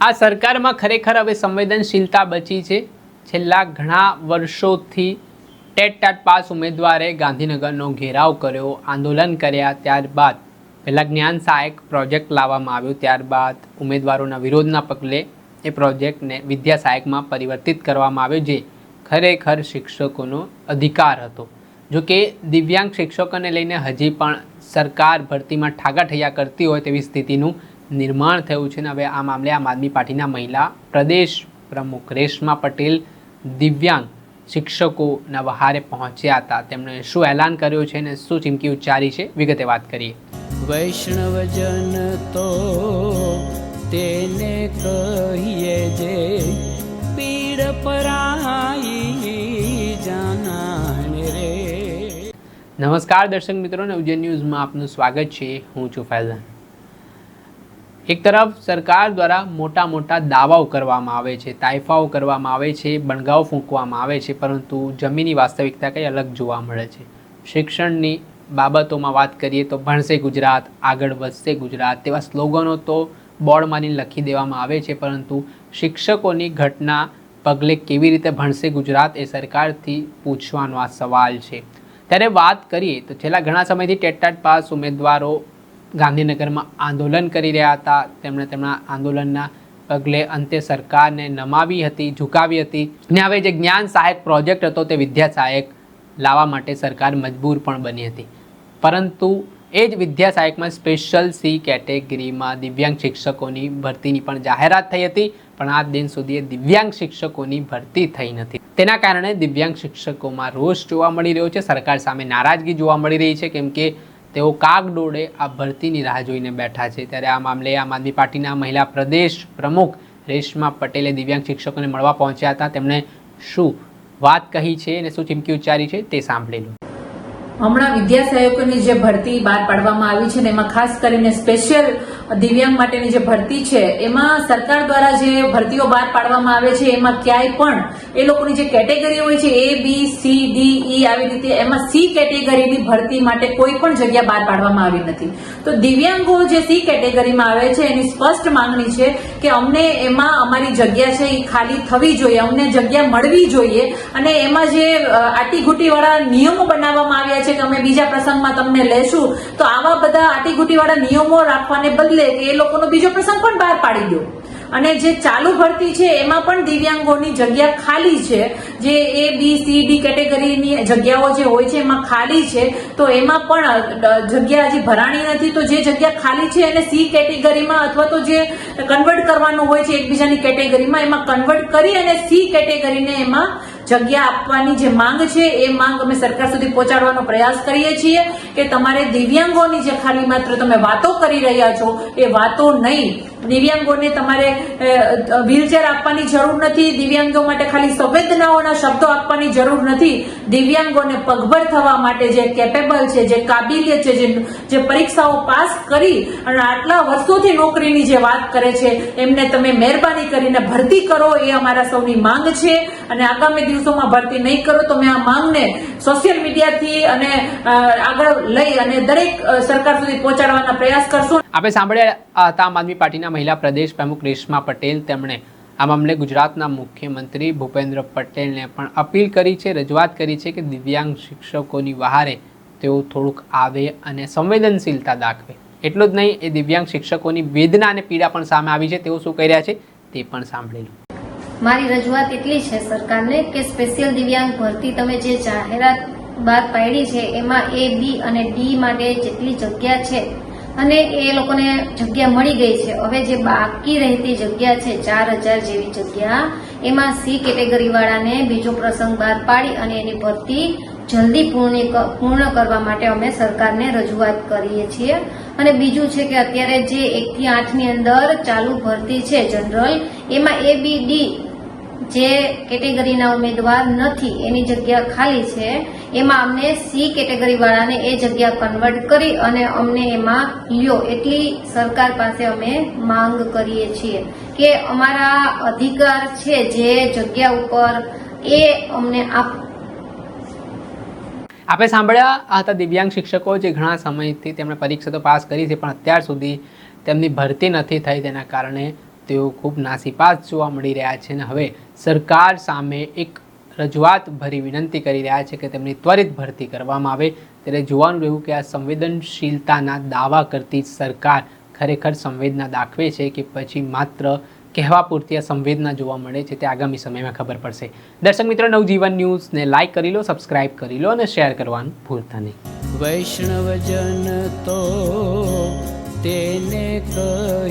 આ સરકારમાં ખરેખર હવે સંવેદનશીલતા બચી છે. છેલ્લા ઘણા વર્ષોથી ટેટ ટાટ પાસ ઉમેદવારે ગાંધીનગરનો ઘેરાવ કર્યો, આંદોલન કર્યા ત્યારબાદ. પહેલાં જ્ઞાન સહાયક પ્રોજેક્ટ લાવવામાં આવ્યો, ત્યારબાદ ઉમેદવારોના વિરોધના પગલે એ પ્રોજેક્ટને વિદ્યા સહાયકમાં પરિવર્તિત કરવામાં આવ્યો, જે ખરેખર શિક્ષકોનો અધિકાર હતો. જો કે દિવ્યાંગ શિક્ષકોને લઈને હજી પણ સરકાર ભરતીમાં ઠાગાઠૈયા કરતી હોય તેવી સ્થિતિનું નિર્માણ થયું છે ને હવે આ મામલે આમ આદમી પાર્ટીના મહિલા પ્રદેશ પ્રમુખ રેશમા પટેલ દિવ્યાંગ શિક્ષકોના વહારે પહોંચ્યા હતા. તેમણે શું એલાન કર્યું છે અને શું ચીમકી ઉચ્ચારી છે? વિગતે વાત કરીએ. વૈષ્ણવજન તો તેને કહીએ જે પીડ પરાઈ જાનાને રે. નમસ્કાર દર્શક મિત્રો નવજન ન્યૂઝમાં આપનું સ્વાગત છે. હું છું ફૈઝાન. એક તરફ સરકાર દ્વારા મોટા મોટા દાવાઓ કરવામાં આવે છે તાઇફાઓ કરવામાં આવે છે, બણગાઓ ફૂંકવામાં આવે છે, પરંતુ જમીની વાસ્તવિકતા કંઈ અલગ જોવા મળે છે. શિક્ષણની બાબતોમાં વાત કરીએ તો ભણશે ગુજરાત, આગળ વધશે ગુજરાત, તેવા સ્લોગનો તો બોર્ડ મારીને લખી દેવામાં આવે છે, પરંતુ શિક્ષકોની ઘટના પગલે કેવી રીતે ભણશે ગુજરાત એ સરકારથી પૂછવાનો આ સવાલ છે. ત્યારે વાત કરીએ તો છેલ્લા ઘણા સમયથી ટેટાટ પાસ ઉમેદવારો ગાંધીનગરમાં આંદોલન કરી રહ્યા હતા. તેમણે તેમના આંદોલનના પગલે અંતે સરકારને નમાવી હતી, ઝુકાવી હતી. ને હવે જે જ્ઞાન સહાયક પ્રોજેક્ટ હતો તે વિદ્યા સહાયક લાવવા માટે સરકાર મજબૂર પણ બની હતી. પરંતુ એ જ વિદ્યા સહાયકમાં સ્પેશિયલ સી કેટેગરીમાં દિવ્યાંગ શિક્ષકોની ભરતીની પણ જાહેરાત થઈ હતી, પણ આજ દિન સુધી દિવ્યાંગ શિક્ષકોની ભરતી થઈ નથી. તેના કારણે દિવ્યાંગ શિક્ષકોમાં રોષ જોવા મળી રહ્યો છે. સરકાર સામે નારાજગી જોવા મળી રહી છે. કેમ કે તેઓ કાગડોળે આ ભરતીની રાહ જોઈને બેઠા છે. ત્યારે આ મામલે આમ આદમી પાર્ટીના મહિલા પ્રદેશ પ્રમુખ રેશમા પટેલે દિવ્યાંગ શિક્ષકોને મળવા પહોંચ્યા હતા. તેમણે શું વાત કહી છે અને શું ચીમકી ઉચ્ચારી છે તે સાંભળી લો. હમણાં વિદ્યા સહાયકોની જે ભરતી બહાર પાડવામાં આવી છે ને એમાં ખાસ કરીને સ્પેશિયલ દિવ્યાંગ માટેની જે ભરતી છે, એમાં સરકાર દ્વારા જે ભરતીઓ બહાર પાડવામાં આવે છે, એમાં ક્યાંય પણ એ લોકોની જે કેટેગરી હોય છે, એ, બી, સી, ડી, ઈ આવી રીતે એમાં સી કેટેગરીની ભરતી માટે કોઈ પણ જગ્યા બહાર પાડવામાં આવી નથી. તો દિવ્યાંગો જે સી કેટેગરીમાં આવે છે, એની સ્પષ્ટ માંગણી છે કે અમને એમાં અમારી જગ્યા છે એ ખાલી થવી જોઈએ, અમને જગ્યા મળવી જોઈએ અને એમાં જે આટીઘૂટીવાળા નિયમો બનાવવામાં આવ્યા છે કે અમે બીજા પ્રસંગમાં તમને લેશું, તો આવા બધા આટીઘૂટીવાળા નિયમો રાખવાને બદલે કે એ લોકોનો બીજો પ્રસંગ પણ બહાર પાડી દો. અને જે ચાલુ ભરતી છે, એમાં પણ દિવ્યાંગોની જગ્યા ખાલી છે. જે એ બી સી ડી કેટેગરીની જગ્યાઓ જે હોય છે, એમાં ખાલી છે. તો એમાં પણ જગ્યા હજી ભરાણી નથી. તો જે જગ્યા ખાલી છે, એને સી કેટેગરીમાં અથવા તો જે કન્વર્ટ કરવાનું હોય છે, એકબીજાની કેટેગરીમાં, એમાં કન્વર્ટ કરી અને સી કેટેગરીને એમાં જગ્યા આપવાની જે માંગ છે, એ માંગ અમે સરકાર સુધી પહોંચાડવાનો પ્રયાસ કરીએ છીએ કે તમારે દિવ્યાંગોની જે ખાલી માત્ર તમે વાતો કરી રહ્યા છો, એ વાતો નહીં દિવ્યાંગોને તમારે વ્હીલચેર આપવાની જરૂર નથી, દિવ્યાંગો માટે ખાલી સંવેદનાઓના શબ્દો આપવાની જરૂર નથી. દિવ્યાંગોને પગભર થવા માટે જે કેપેબલ છે, જે કાબિલિયત છે, જે પરીક્ષાઓ પાસ કરી અને આટલા વર્ષોથી નોકરીની જે વાત કરે છે, એમને તમે મહેરબાની કરીને ભરતી કરો, એ અમારા સૌની માંગ છે. અને આગામી દિવસોમાં ભરતી નહીં કરો તો મેં આ માંગને સોશિયલ મીડિયાથી અને આગળ લઈ અને દરેક સરકાર સુધી પહોંચાડવાના પ્રયાસ કરશું. આપણે સાંભળ્યા આમ આદમી પાર્ટીના મહિલા પ્રદેશ પ્રમુખ રેશમા પટેલ તેમણે આ મામલે ગુજરાતના મુખ્યમંત્રી ભૂપેન્દ્ર પટેલને પણ અપીલ કરી છે, રજૂઆત કરી છે કે દિવ્યાંગ શિક્ષકોની વહારે તેઓ થોડુંક આવે અને સંવેદનશીલતા દાખવે. એટલું જ નહીં, એ દિવ્યાંગ શિક્ષકોની વેદના અને પીડા પણ સામે આવી છે. તેઓ શું કહી રહ્યા છે તે પણ સાંભળી લો મારી રજૂઆત એટલી છે સરકારને કે સ્પેશિયલ દિવ્યાંગ ભરતી તમે જે જાહેરાત બહાર પાડી છે, એમાં એ, બી અને ડી માટે જેટલી જગ્યા છે અને એ લોકોને જગ્યા મળી ગઈ છે. હવે જે બાકી રહેતી જગ્યા છે, ચાર હજાર જેવી જગ્યા, એમાં સી કેટેગરી વાળાને બીજો પ્રસંગ બહાર પાડી અને એની ભરતી જલ્દી પૂર્ણ પૂર્ણ કરવા માટે અમે સરકારને રજૂઆત કરીએ છીએ. અને બીજું છે કે અત્યારે જે એકથી આઠની અંદર ચાલુ ભરતી છે જનરલ, એમાં એ બી ડી જે કેટેગરીના ઉમેદવાર નથી, એની જગ્યા ખાલી છે, એમાં અમને સી કેટેગરી વાળાને એ જગ્યા કન્વર્ટ કરી અને અમને એમાં લ્યો, એટલી સરકાર પાસે અમે માંગ કરીએ છીએ કે અમારા અધિકાર છે જે જગ્યા ઉપર એ અમને આપ આપણે સાંભળ્યા હતા દિવ્યાંગ શિક્ષકો જે ઘણા સમયથી તેમણે પરીક્ષા તો પાસ કરી છે, પણ અત્યાર સુધી તેમની ભરતી નથી થઈ તેના કારણે તેઓ ખૂબ નાસીપાસ જોવા મળી રહ્યા છે અને હવે સરકાર સામે એક રજૂઆત ભરી વિનંતી કરી રહ્યા છે કે તેમની ત્વરિત ભરતી કરવામાં આવે. ત્યારે જોવાનું રહ્યું કે આ સંવેદનશીલતાના દાવા કરતી સરકાર ખરેખર સંવેદના દાખવે છે કે પછી માત્ર કહેવા પૂરતી આ સંવેદના જોવા મળે છે તે આગામી સમયમાં ખબર પડશે. દર્શક મિત્રો, નવજીવન ન્યૂઝને લાઇક કરી લો, સબસ્ક્રાઇબ કરી લો અને શેર કરવાનું ભૂલતા નહીં. વૈષ્ણવજન તો તેને કર